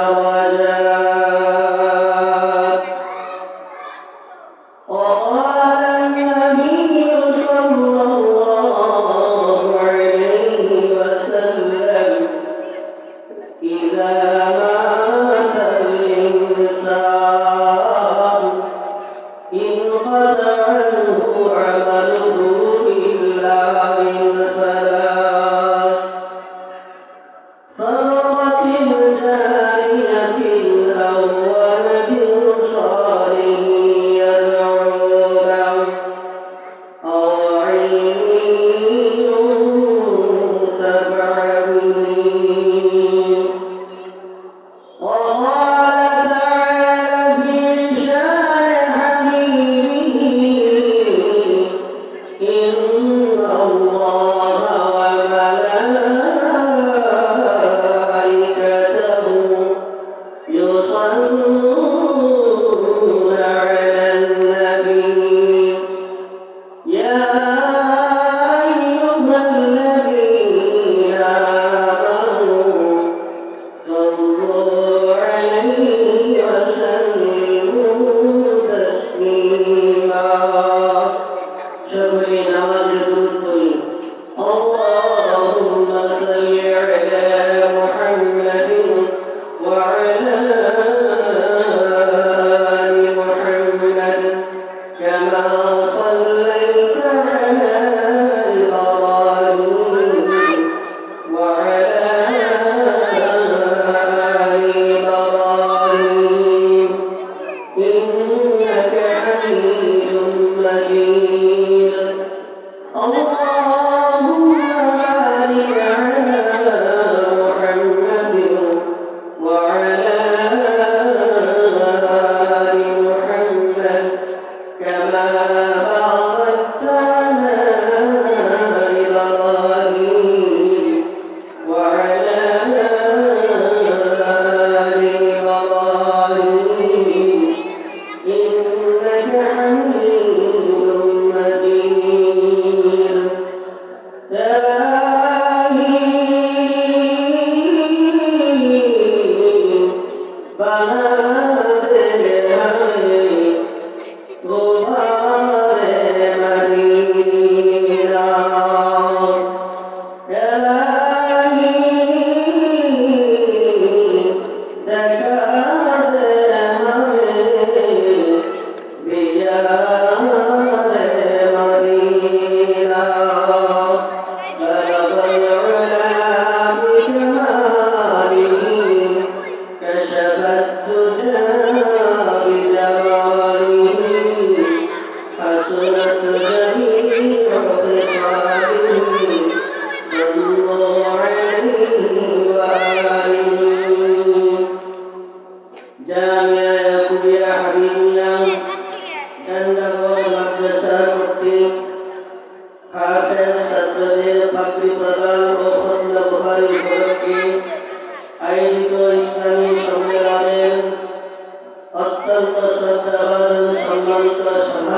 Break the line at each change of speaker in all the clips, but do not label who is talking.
আওয়াজ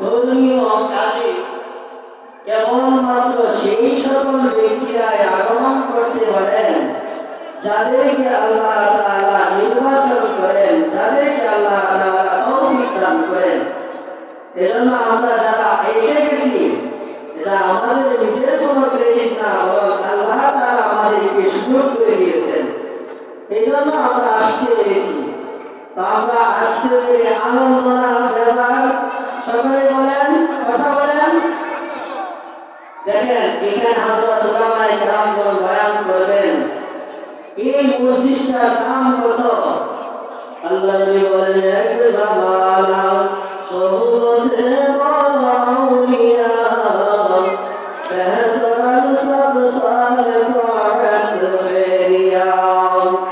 ধর্মীয় কাজে। কেবলমাত্র সেই সকল ব্যক্তিরাই আগমন করতে পারেন, যাদেরকে আল্লাহ তাআলা নির্বাচন করেন যাদেরকে আল্লাহ তাআলা তৌফিক দান করেন। এজন্য আমরা যারা এসে গেছি এটা আমাদের নিজের কোনো ক্রেডিট না বরং আল্লাহ তাআলা আমাদেরকে সুযোগ করে দিয়েছেন। এই জন্য আমরা আসতে পেরেছি তো আমরা পেরে আনন্দ না বেজার সকলে বলেন, কথা বলেন। দেখেন, এখানে হযরত উলামায়ে কেরামগণ বয়ান করবেন। এই মসজিদটার দাম কত? আল্লাহ নবী বলেন, এক জামানা সহুবতে মাউলিয়া বেহতর সব সালে তোয়াত বেরিয়া। আল্লাহর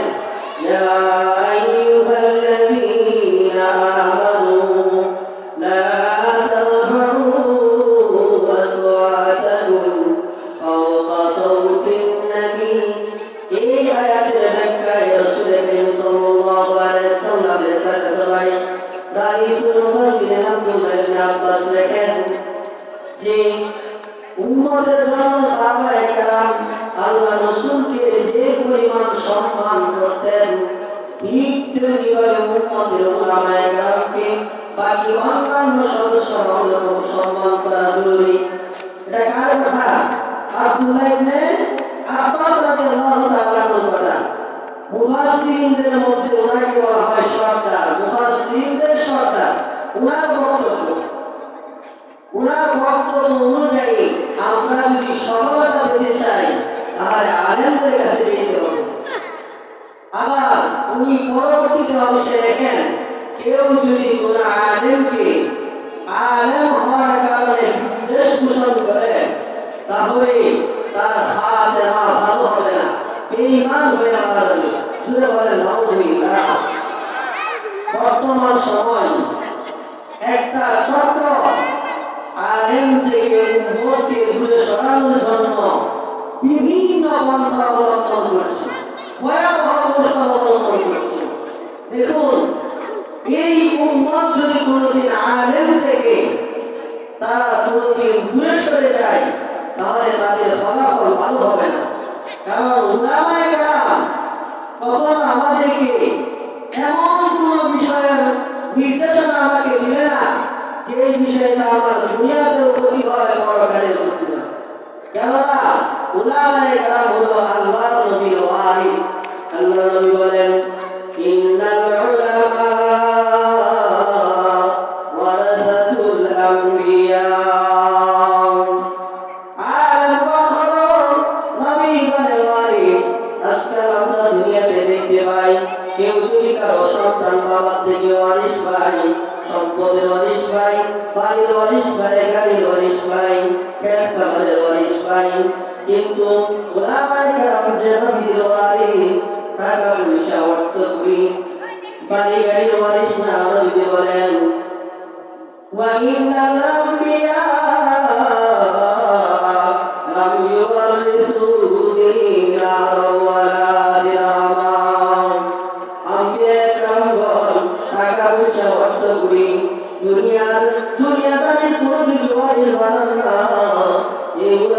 এই আয়াতের ব্যাখ্যায় রাসূল করিম সাল্লাল্লাহু আলাইহি সাল্লামের কাছে ভাই রাইসুল মুফাসসিরিন আব্দুল্লাহ ইবনে আব্বাস লেখেন যে, উম্মতের জন্য সাহাবায়ে কেরাম আল্লাহ রাসূলকে যে পরিমাণ সম্মান করতেন ঠিক তেমনিভাবে উম্মতের উলামায়ে কেরামকে বাকি অন্যান্য সদস্য সম্মান করা জরুরি। এটা কার কথা? আব্দুল্লাহ ইবনে আব্বাস রাদিয়াল্লাহু হয় কাছে যেতে উনি পরবর্তীতে অবশ্যই দেখেন কেউ যদি কোন আলেমকে আলেম হওয়ার কারণে বিদ্বেষ পোষণ করে তাহলে তার হাত দেওয়া ভালো হবে না বেঈমান হয়ে মারা যাবে জুড়ে বলেন নাউজুবিল্লাহ বর্তমান সময়। একটা চক্র আলেম থেকে উম্মতকে দূরে সরানোর জন্য বিভিন্ন পন্থা অবলম্বন করছে। ভয়াবহ অবলম্বন করছে। দেখুন, এই উম্মত যদি কোনোদিন আলেম থেকে তারা কোনোদিন দূরে সরে যায়, তাহলে তাদের ফলাফল ভালো হবে না। কারণ উলামায়ে কখনো আমাদেরকে এমন কোন বিষয়ের নির্দেশনা আমাকে দিবে না এই বিষয়টা আমার দুনিয়াতেও ক্ষতি হয় পরকালের ক্ষতি হয় কেননা উলামায়ে কেরাম হলো আল্লাহর নবীর ওয়ারিস নবী বলেন এগুলো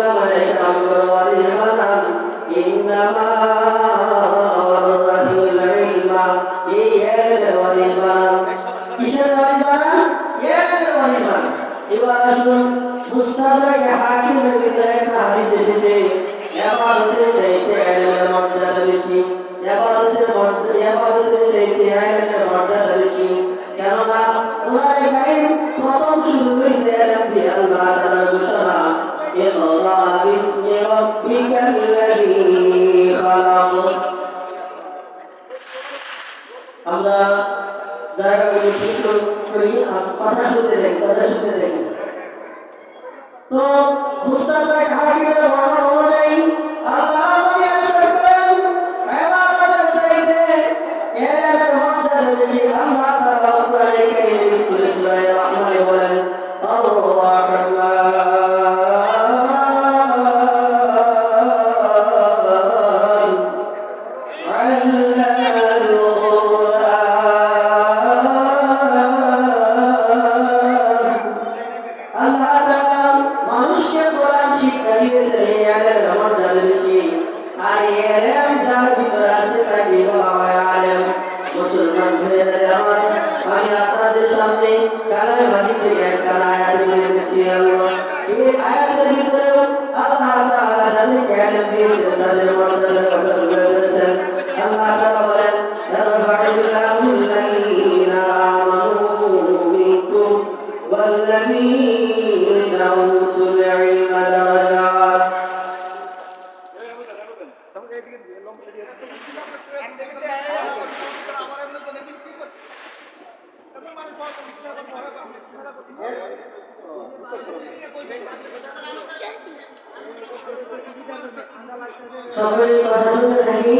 সকলের কথা শুনতে থাকি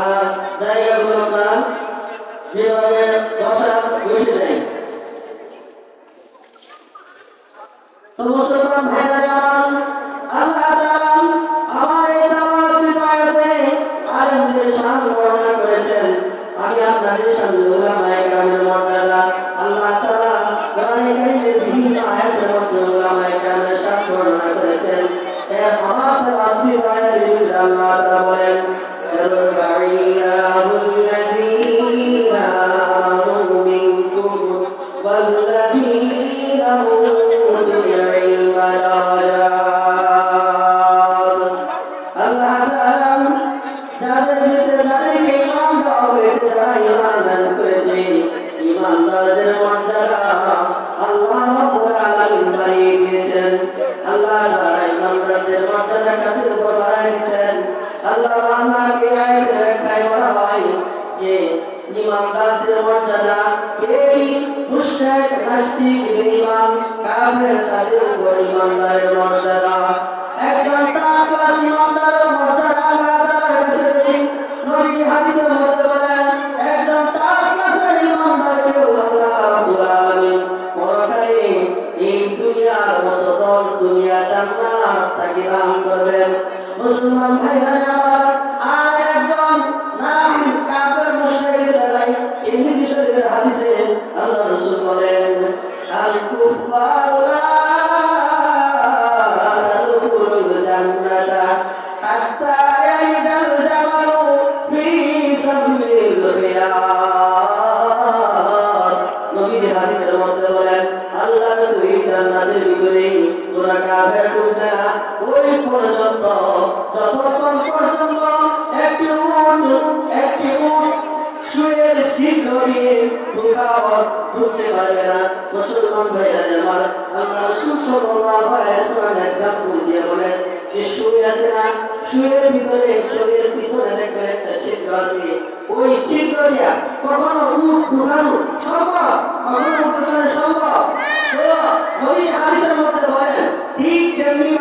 আর জায়গাগুলো আমরা যেভাবে বসা বসে ভাইরা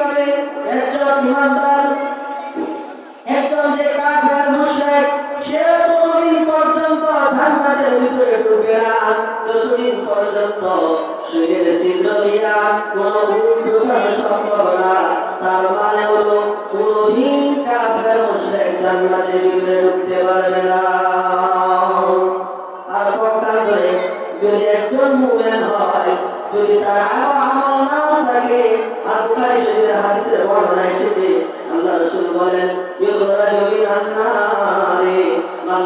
হবে একজন ইমানদার, একজন যে কাফের মুশরিক, সে কোনদিন পর্যন্ত জান্নাতের ভিতরে ঢুকবে না, যতদিন পর্যন্ত শরীরের সিদ্ধরিয়া কোন ভুল ঢুকার সম্ভব না, তার মানে হলো কোনদিন কাফের মুশরিক জান্নাতের ভিতরে ঢুকতে পারবে না। আর পক্ষান্তরে যদি একজন মুমিন হয় যদি তার আরও আমল নাও থাকে আর বুখারি শরীফের হাদিসের বর্ণনা এসেছে আল্লাহ রসুল বলেন ইউগরাজু মিনান নারি মান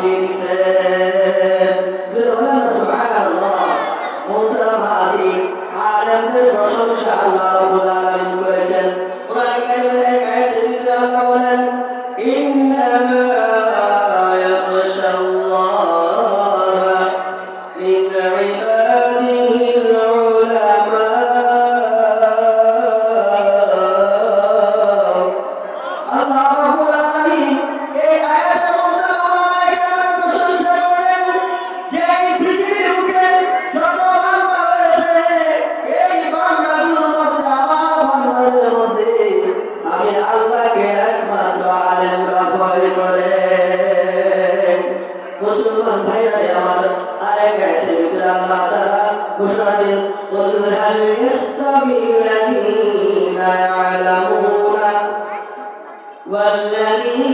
দিয়ে দিছে والذين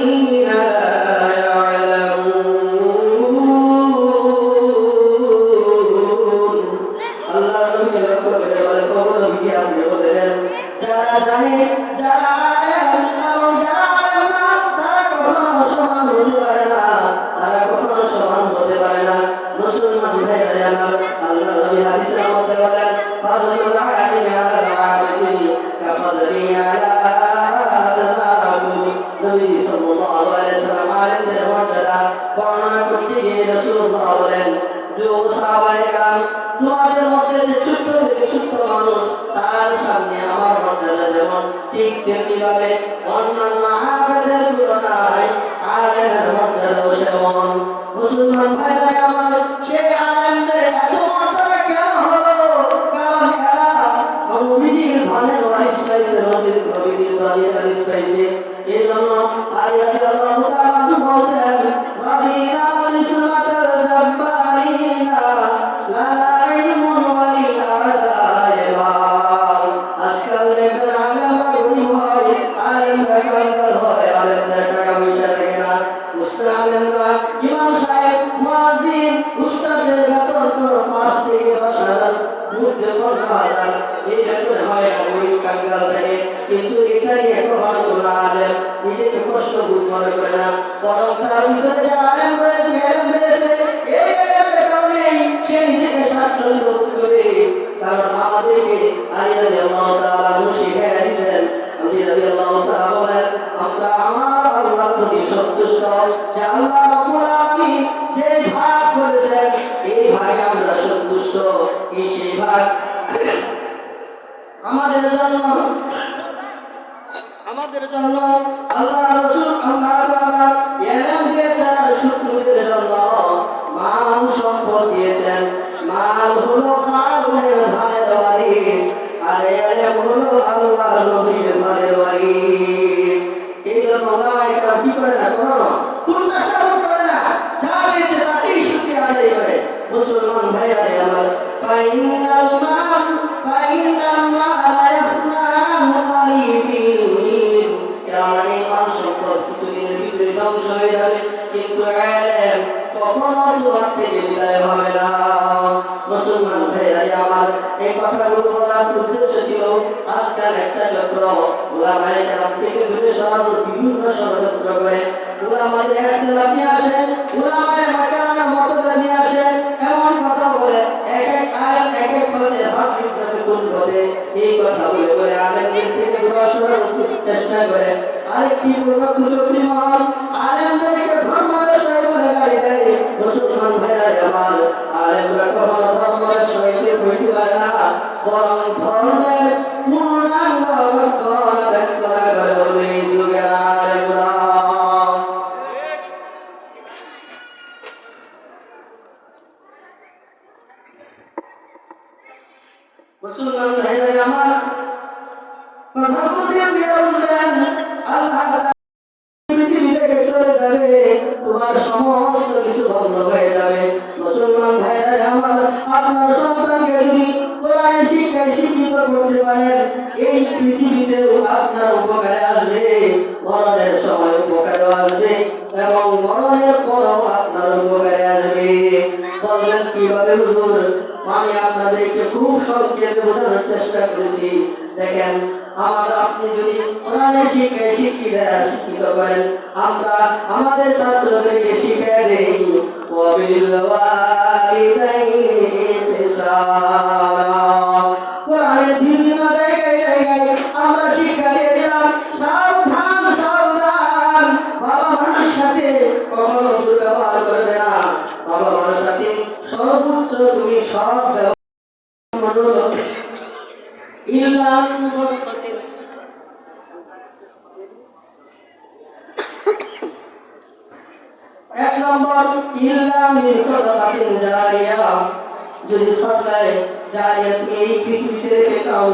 মুসলমান ভাই আমার সে মুসলমান ভাইরাই আমার এই কথাগুলো বলার উদ্দেশ্য ছিল আজকাল একটা চক্র ওলামায়ে কেরাম থেকে দূরে সরানোর বিভিন্ন ষড়যন্ত্র করে। আসেন ওলামায়ে মতভেদ নিয়ে আসেন এমন কথা বলে এক এক এক এক পদে এই কথা বলে বলে থেকে চেষ্টা করে আরেকটি আলেমদেরকে ধর্ম বিষয় বলে গালি দেয় মুসলমান ভাইরা আমার আলেমরা কখনো ধর্ম বিষয়কে বইতে পারে না বরং ধর্মের পূর্ণাঙ্গ চলে যাবে, তোমার সমস্ত কিছু বন্ধ হয়ে যাবে। মুসলমান ভাইরা আমার আপনার সন্তানকে যদি কোরআন শিক্ষায় শিক্ষিত করতে পারেন, এই পৃথিবীতেও আপনার উপকারে আসবে, মরণের সময় উপকারে আসবে, এবং মরণের পরও আপনার উপকারে আসবে। বললেন কীভাবে, হুজুর? আমি আপনাদেরকে খুব সংক্ষেপে বোঝানোর চেষ্টা করেছি। দেখেন আমার আপনি যদি কোরআনের শিক্ষায় শিক্ষিত শিক্ষিত করেন আমরা আমাদের ছাত্রদেরকে শিখিয়ে দেই। কোরআনের সাবধান সাবধান। বাবা মার সাথে কখনো দুর্ব্যবহার সর্বোচ্চ তুমি সব ব্যবহার সাদাকাতিন এক নম্বর, ইল্লাম মিন জারিয়া। যদি সদকায়ে জারিয়া তুমি এই পৃথিবীতে রেখে দাও,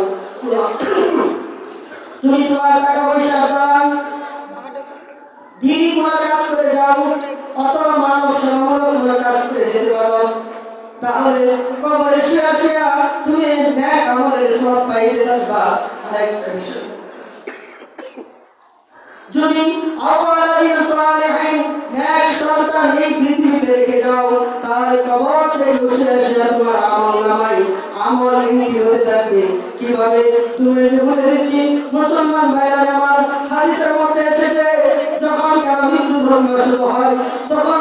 তুমি তোমার টাকা পয়সা দাও দিদি কোনো কাজ করে যাও, অথবা মানব সেবামূলক কোনো কাজ করে যেতে পারো। তাহলে কবরে শুয়ে শুয়ে তুমি ন্যাক আমলের সব পাইতে থাকবা আরেকটা বিষয়। যদি আওয়ালাদিন সালেহিন ন্যাক সন্তান এই পৃথিবীতে রেখে যাও, তাহলে কবর থেকে বসে এসে তোমার আমল নামাই আমল এমনি হতে থাকবে। কীভাবে? তুমি বলে দিচ্ছি, মুসলমান ভাইরা আমার হাদিসের মধ্যে এসেছে, যখন কারও মৃত্যু ভ্রম শুরু হয়, তখন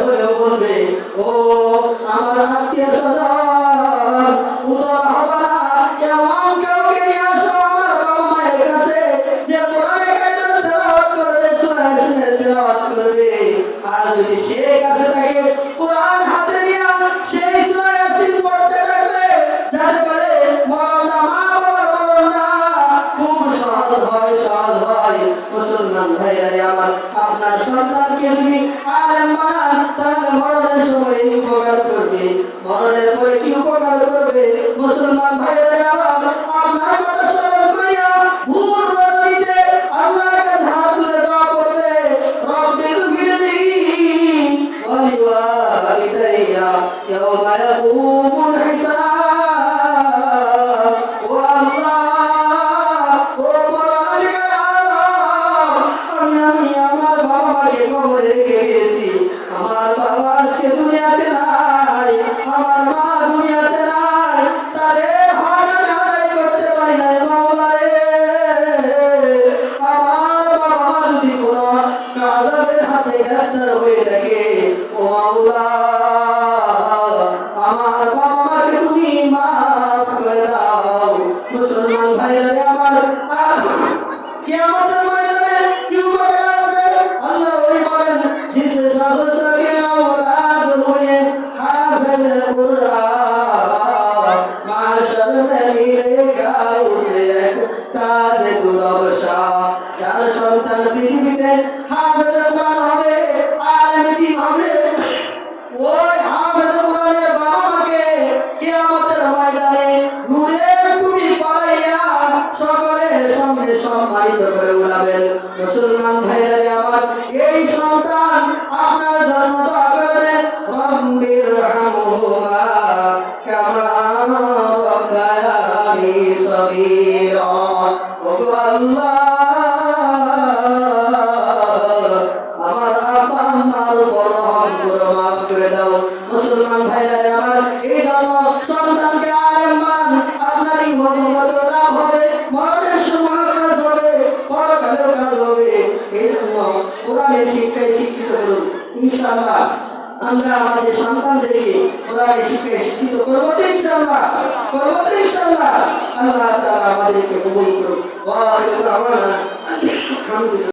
হলেও বলবে ও আমার আত্মীয় স্বজন ரசூல்